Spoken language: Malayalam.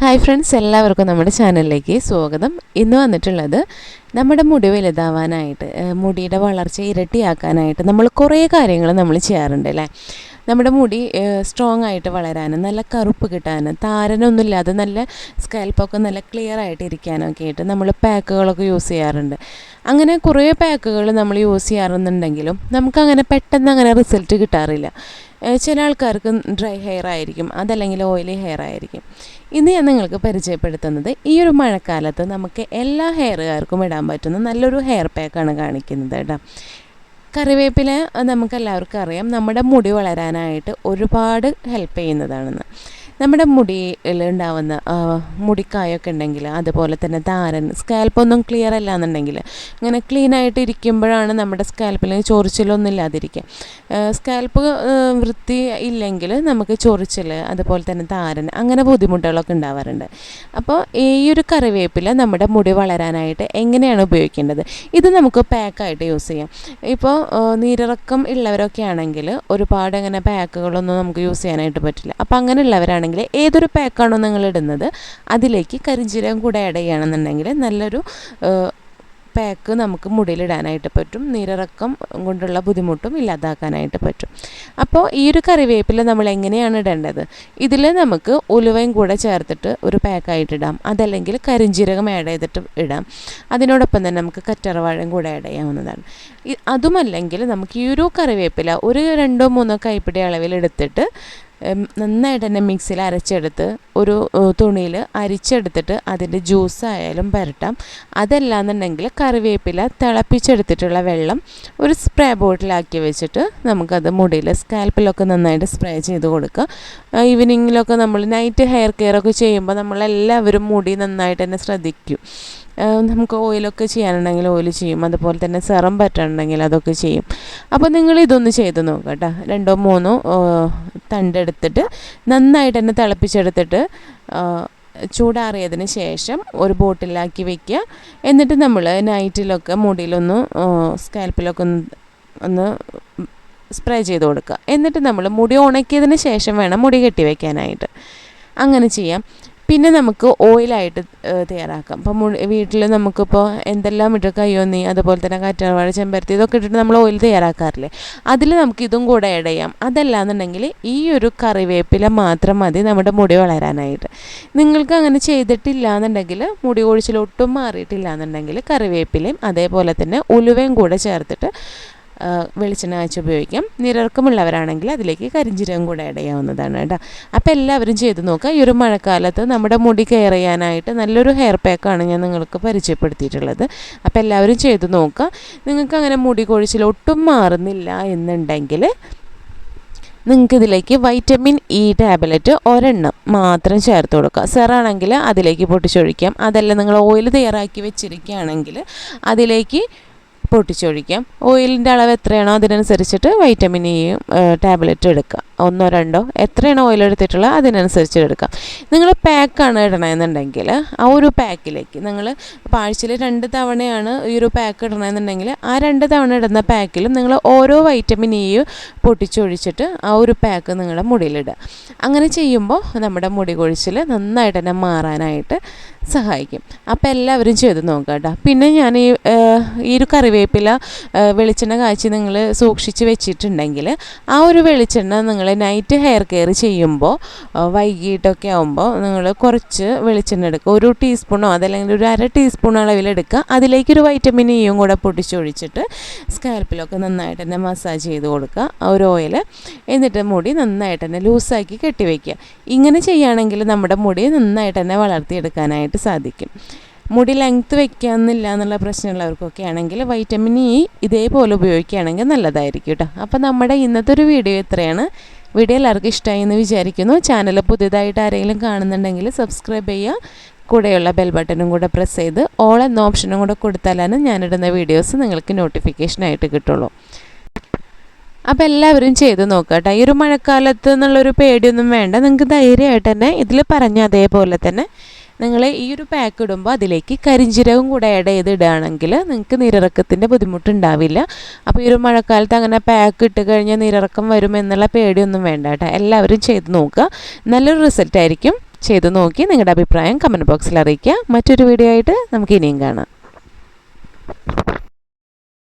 ഹായ് ഫ്രണ്ട്സ് എല്ലാവർക്കും നമ്മുടെ ചാനലിലേക്ക് സ്വാഗതം. ഇന്ന് വന്നിട്ടുള്ളത് നമ്മുടെ മുടി വലുതാവാനായിട്ട് മുടിയുടെ വളർച്ച ഇരട്ടിയാക്കാനായിട്ട് നമ്മൾ കുറേ കാര്യങ്ങൾ നമ്മൾ ചെയ്യാറുണ്ട് അല്ലേ? നമ്മുടെ മുടി സ്ട്രോങ് ആയിട്ട് വളരാനും നല്ല കറുപ്പ് കിട്ടാനും താരനൊന്നുമില്ലാതെ നല്ല സ്കാൽപ്പൊക്കെ നല്ല ക്ലിയർ ആയിട്ട് ഇരിക്കാനൊക്കെ ആയിട്ട് നമ്മൾ പാക്കുകളൊക്കെ യൂസ് ചെയ്യാറുണ്ട്. അങ്ങനെ കുറേ പാക്കുകൾ നമ്മൾ യൂസ് ചെയ്യാറുണ്ടെങ്കിലും നമുക്കങ്ങനെ പെട്ടെന്ന് അങ്ങനെ റിസൾട്ട് കിട്ടാറില്ല. ചില ആൾക്കാർക്ക് ഡ്രൈ ഹെയർ ആയിരിക്കും അതല്ലെങ്കിൽ ഓയിലി ഹെയർ ആയിരിക്കും. ഇന്ന് ഞാൻ നിങ്ങൾക്ക് പരിചയപ്പെടുത്തുന്നത് ഈ ഒരു മഴക്കാലത്ത് നമുക്ക് എല്ലാ ഹെയറുകാർക്കും ഇടാൻ പറ്റുന്ന നല്ലൊരു ഹെയർ പാക്കാണ് കാണിക്കുന്നത് കേട്ടോ. കറിവേപ്പില നമുക്കെല്ലാവർക്കും അറിയാം നമ്മുടെ മുടി വളരാനായിട്ട് ഒരുപാട് ഹെൽപ്പ് ചെയ്യുന്നതാണെന്ന്. നമ്മുടെ മുടിയിൽ ഉണ്ടാവുന്ന മുടിക്കായൊക്കെ ഉണ്ടെങ്കിൽ അതുപോലെ തന്നെ താരൻ സ്കാൽപ്പൊന്നും ക്ലിയർ അല്ല എന്നുണ്ടെങ്കിൽ ഇങ്ങനെ ക്ലീൻ ആയിട്ട് ഇരിക്കുമ്പോഴാണ് നമ്മുടെ സ്കാൽപ്പിൽ ചൊറിച്ചിലൊന്നും ഇല്ലാതിരിക്കുക സ്കാൽപ്പ് വൃത്തി ഇല്ലെങ്കിൽ നമുക്ക് ചൊറിച്ചിൽ അതുപോലെ തന്നെ താരൻ അങ്ങനെ ബുദ്ധിമുട്ടുകളൊക്കെ ഉണ്ടാവാറുണ്ട്. അപ്പോൾ ഈ ഒരു കറിവേപ്പില നമ്മുടെ മുടി വളരാനായിട്ട് എങ്ങനെയാണ് ഉപയോഗിക്കേണ്ടത്? ഇത് നമുക്ക് പാക്കായിട്ട് യൂസ് ചെയ്യാം. ഇപ്പോൾ നീരിറക്കം ഉള്ളവരൊക്കെ ആണെങ്കിൽ ഒരുപാട് അങ്ങനെ പാക്കുകളൊന്നും നമുക്ക് യൂസ് ചെയ്യാനായിട്ട് പറ്റില്ല. അപ്പോൾ അങ്ങനെയുള്ളവരാണെങ്കിൽ ഏതൊരു പാക്കാണോ നിങ്ങൾ ഇടുന്നത് അതിലേക്ക് കരിഞ്ചീരകം കൂടെ ആഡ് ചെയ്യുകയാണെന്നുണ്ടെങ്കിൽ നല്ലൊരു പാക്ക് നമുക്ക് മുടിയിലിടാനായിട്ട് പറ്റും നീരിറക്കം കൊണ്ടുള്ള ബുദ്ധിമുട്ടും ഇല്ലാതാക്കാനായിട്ട് പറ്റും. അപ്പോൾ ഈ ഒരു കറിവേപ്പില നമ്മൾ എങ്ങനെയാണ് ഇടേണ്ടത്? ഇതിൽ നമുക്ക് ഉലുവയും കൂടെ ചേർത്തിട്ട് ഒരു പാക്കായിട്ട് ഇടാം അതല്ലെങ്കിൽ കരിഞ്ചീരകം ആഡ് ചെയ്തിട്ട് ഇടാം. അതിനോടൊപ്പം തന്നെ നമുക്ക് കറ്ററവാഴയും കൂടെ ആഡ് ചെയ്യാവുന്നതാണ്. അതുമല്ലെങ്കിൽ നമുക്ക് ഈ ഒരു കറിവേപ്പില ഒരു രണ്ടോ മൂന്നോ കൈപ്പിടി അളവിൽ എടുത്തിട്ട് നന്നായിട്ട് തന്നെ മിക്സിയിൽ അരച്ചെടുത്ത് ഒരു തുണിയിൽ അരിച്ചെടുത്തിട്ട് അതിന്റെ ജ്യൂസ് ആയാലും അതല്ല അതല്ലാന്നുണ്ടെങ്കിൽ കറിവേപ്പില തിളപ്പിച്ചെടുത്തിട്ടുള്ള വെള്ളം ഒരു സ്പ്രേ ബോട്ടിലാക്കി വെച്ചിട്ട് നമുക്കത് മുടിയിൽ സ്കാൽപ്പിലൊക്കെ നന്നായിട്ട് സ്പ്രേ ചെയ്ത് കൊടുക്കുക. ഈവനിങ്ങിലൊക്കെ നമ്മൾ നൈറ്റ് ഹെയർ കെയർ ഒക്കെ ചെയ്യുമ്പോൾ നമ്മളെല്ലാവരും മുടി നന്നായിട്ട് തന്നെ ശ്രദ്ധിക്കും. നമുക്ക് ഓയിലൊക്കെ ചെയ്യാനുണ്ടെങ്കിൽ ഓയിൽ ചെയ്യും. അതുപോലെ തന്നെ സെറം പറ്റുന്നുണ്ടെങ്കിൽ അതൊക്കെ ചെയ്യും. അപ്പോൾ നിങ്ങൾ ഇതൊന്ന് ചെയ്ത് നോക്കുക കേട്ടോ രണ്ടോ മൂന്നോ തണ്ടെടുത്തിട്ട് നന്നായിട്ട് തന്നെ തിളപ്പിച്ചെടുത്തിട്ട് ചൂടാറിയതിന് ശേഷം ഒരു ബോട്ടിലാക്കി വെക്കുക. എന്നിട്ട് നമ്മൾ നൈറ്റിലൊക്കെ മുടിയിലൊന്ന് സ്കാൽപ്പിലൊക്കെ ഒന്ന് ഒന്ന് സ്പ്രേ ചെയ്ത് കൊടുക്കുക. എന്നിട്ട് നമ്മൾ മുടി ഉണക്കിയതിന് ശേഷം വേണം മുടി കെട്ടി വയ്ക്കാനായിട്ട് അങ്ങനെ ചെയ്യാം. പിന്നെ നമുക്ക് ഓയിലായിട്ട് തയ്യാറാക്കാം. അപ്പോൾ മുടി വീട്ടിൽ നമുക്കിപ്പോൾ എന്തെല്ലാം ഇട്ട് കയ്യോന്നി അതുപോലെ തന്നെ കറ്റാർവാഴ ചെമ്പരത്തി ഇതൊക്കെ ഇട്ടിട്ട് നമ്മൾ ഓയിൽ തയ്യാറാക്കാറില്ലേ? അതിൽ നമുക്ക് ഇതും കൂടെ ആഡ് ചെയ്യാം. അതല്ലാന്നുണ്ടെങ്കിൽ ഈ ഒരു കറിവേപ്പില മാത്രം മതി നമ്മുടെ മുടി വളരാനായിട്ട്. നിങ്ങൾക്ക് അങ്ങനെ ചെയ്തിട്ടില്ല എന്നുണ്ടെങ്കിൽ മുടി കൊഴിച്ചിൽ ഒട്ടും മാറിയിട്ടില്ല എന്നുണ്ടെങ്കിൽ കറിവേപ്പിലയും അതേപോലെ തന്നെ ഉലുവയും കൂടെ ചേർത്തിട്ട് വെളിച്ചെണ്ണ കാച്ചി ഉപയോഗിക്കാം. നിരർക്കമുള്ളവരാണെങ്കിൽ അതിലേക്ക് കരിഞ്ചീരകം കൂടെ ആഡ് ചെയ്യാവുന്നതാണ് കേട്ടോ. അപ്പോൾ എല്ലാവരും ചെയ്ത് നോക്കുക. ഈ ഒരു മഴക്കാലത്ത് നമ്മുടെ മുടി കെയർ ചെയ്യാനായിട്ട് നല്ലൊരു ഹെയർ പാക്കാണ് ഞാൻ നിങ്ങൾക്ക് പരിചയപ്പെടുത്തിയിട്ടുള്ളത്. അപ്പോൾ എല്ലാവരും ചെയ്ത് നോക്കുക. നിങ്ങൾക്ക് അങ്ങനെ മുടി കൊഴിച്ചിൽ ഒട്ടും മാറുന്നില്ല എന്നുണ്ടെങ്കിൽ നിങ്ങൾക്ക് ഇതിലേക്ക് വൈറ്റമിൻ ഇ ടാബ്ലറ്റ് ഒരെണ്ണം മാത്രം ചേർത്ത് കൊടുക്കുക. സെറാണെങ്കിൽ അതിലേക്ക് പൊട്ടിച്ചൊഴിക്കാം. അതല്ല നിങ്ങൾ ഓയിൽ തയ്യാറാക്കി വെച്ചിരിക്കുകയാണെങ്കിൽ അതിലേക്ക് പൊട്ടിച്ചൊഴിക്കാം. ഓയിലിന്റെ അളവ് എത്രയാണോ അതിനനുസരിച്ചിട്ട് വൈറ്റമിൻ ഇ ടാബ്ലറ്റ് എടുക്കുക. ഒന്നോ രണ്ടോ? എത്രയാണോ ഓയിൽ എടുത്തിട്ടുള്ളത് അതിനനുസരിച്ച് എടുക്കാം. നിങ്ങൾ പാക്കാണ് ഇടണമെന്നുണ്ടെങ്കിൽ ആ ഒരു പാക്കിലേക്ക് നിങ്ങൾ പാഴ്ചയിൽ രണ്ട് തവണയാണ് ഈ ഒരു പാക്ക് ഇടണമെന്നുണ്ടെങ്കിൽ ആ രണ്ട് തവണ ഇടുന്ന പാക്കിലും നിങ്ങൾ ഓരോ വൈറ്റമിൻ ഇയും പൊട്ടിച്ചൊഴിച്ചിട്ട് ആ ഒരു പാക്ക് നിങ്ങളുടെ മുടിയിലിടുക അങ്ങനെ ചെയ്യുമ്പോൾ നമ്മുടെ മുടി കൊഴിച്ചിൽ നന്നായിട്ട് തന്നെ മാറാനായിട്ട് സഹായിക്കും. അപ്പോൾ എല്ലാവരും ചെയ്ത് നോക്കുക കേട്ടോ. പിന്നെ ഞാൻ ഈ ഈ ഒരു കറിവേപ്പില വെളിച്ചെണ്ണ കാച്ചി നിങ്ങൾ സൂക്ഷിച്ച് വെച്ചിട്ടുണ്ടെങ്കിൽ ആ ഒരു വെളിച്ചെണ്ണ നിങ്ങൾ നൈറ്റ് ഹെയർ കെയർ ചെയ്യുമ്പോൾ വൈകിട്ടൊക്കെ ആകുമ്പോൾ നിങ്ങൾ കുറച്ച് വെളിച്ചെണ്ണ എടുക്കുക. ഒരു ടീസ്പൂണോ അതല്ലെങ്കിൽ ഒരു അര ടീസ്പൂൺ അളവിലെടുക്കുക അതിലേക്കൊരു വൈറ്റമിൻ ഇയും കൂടെ പൊട്ടിച്ചൊഴിച്ചിട്ട് സ്കാൽപ്പിലൊക്കെ നന്നായിട്ട് തന്നെ മസാജ് ചെയ്ത് കൊടുക്കുക. ആ ഒരു ഓയിൽ എന്നിട്ട് മുടി നന്നായിട്ട് തന്നെ ലൂസാക്കി കെട്ടിവെക്കുക ഇങ്ങനെ ചെയ്യുകയാണെങ്കിൽ നമ്മുടെ മുടി നന്നായിട്ട് തന്നെ വളർത്തിയെടുക്കാനായിട്ട് സാധിക്കും. മുടി ലെങ്ത്ത് വെക്കാമെന്നില്ല എന്നുള്ള പ്രശ്നമുള്ളവർക്കൊക്കെ ആണെങ്കിൽ വൈറ്റമിൻ ഇ ഇതേപോലെ ഉപയോഗിക്കുകയാണെങ്കിൽ നല്ലതായിരിക്കും കേട്ടോ അപ്പോൾ നമ്മുടെ ഇന്നത്തെ ഒരു വീഡിയോ ഇത്രയാണ്. വീഡിയോ എല്ലാവർക്കും ഇഷ്ടമായി എന്ന് വിചാരിക്കുന്നു. ചാനൽ പുതിയതായിട്ട് ആരെങ്കിലും കാണുന്നുണ്ടെങ്കിൽ സബ്സ്ക്രൈബ് ചെയ്യുക. കൂടെയുള്ള ബെൽ ബട്ടണും കൂടെ പ്രസ് ചെയ്ത് ഓൾ എന്ന ഓപ്ഷനും കൂടെ കൊടുത്താലാണ് ഞാനിടുന്ന വീഡിയോസ് നിങ്ങൾക്ക് നോട്ടിഫിക്കേഷനായിട്ട് കിട്ടുള്ളൂ. അപ്പോൾ എല്ലാവരും ചെയ്ത് നോക്കുക കേട്ടോ ഈ ഒരു മഴക്കാലത്ത് എന്നുള്ളൊരു പേടിയൊന്നും വേണ്ട. നിങ്ങൾക്ക് ധൈര്യമായിട്ട് തന്നെ ഇതിൽ പറഞ്ഞ അതേപോലെ തന്നെ. നിങ്ങൾ ഈ ഒരു പാക്ക് ഇടുമ്പോൾ അതിലേക്ക് കരിഞ്ചീരകം കൂടെ ആഡ് ചെയ്ത് ഇടുകയാണെങ്കിൽ നിങ്ങൾക്ക് നീരിറക്കത്തിന്റെ ബുദ്ധിമുട്ടുണ്ടാവില്ല. അപ്പോൾ ഈ ഒരു മഴക്കാലത്ത് അങ്ങനെ പാക്ക് ഇട്ട് കഴിഞ്ഞാൽ നീരിറക്കം വരുമെന്നുള്ള പേടിയൊന്നും വേണ്ട കേട്ടോ. എല്ലാവരും ചെയ്ത് നോക്കുക. നല്ലൊരു റിസൾട്ട് ആയിരിക്കും. ചെയ്ത് നോക്കി നിങ്ങളുടെ അഭിപ്രായം കമന്റ് ബോക്സിൽ അറിയിക്കുക. മറ്റൊരു വീഡിയോ ആയിട്ട് നമുക്ക് ഇനിയും കാണാം.